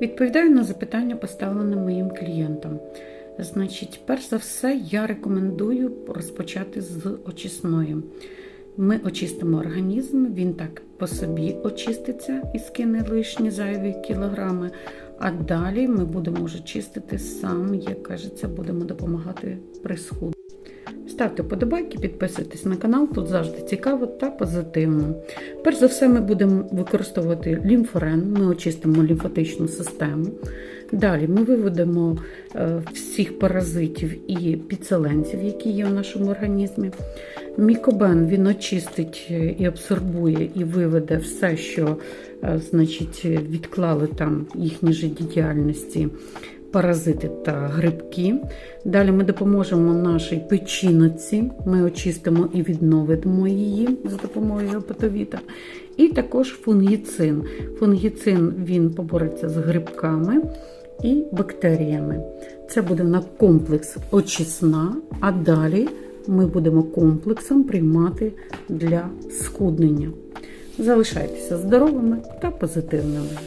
Відповідаю на запитання, поставлене моїм клієнтам. Значить, перш за все, я рекомендую розпочати з очисної. Ми очистимо організм, він так по собі очиститься і скине лишні зайві кілограми. А далі ми будемо вже чистити сам, як кажеться, будемо допомагати при схудненні. Ставте подобайки, підписуйтесь на канал, тут завжди цікаво та позитивно. Перш за все, ми будемо використовувати лімфорен, ми очистимо лімфатичну систему. Далі ми виведемо е, всіх паразитів і підселенців, які є в нашому організмі. Мікобен він очистить е, і абсорбує, і виведе все, що е, значить, відклали там їхні життєдіяльності паразити та грибки. Далі ми допоможемо нашій печінці, ми очистимо і відновимо її за допомогою гепатовіта. І також фунгіцин. Фунгіцин він побореться з грибками і бактеріями. Це буде на комплекс очисна, а далі ми будемо комплексом приймати для схуднення. Залишайтеся здоровими та позитивними.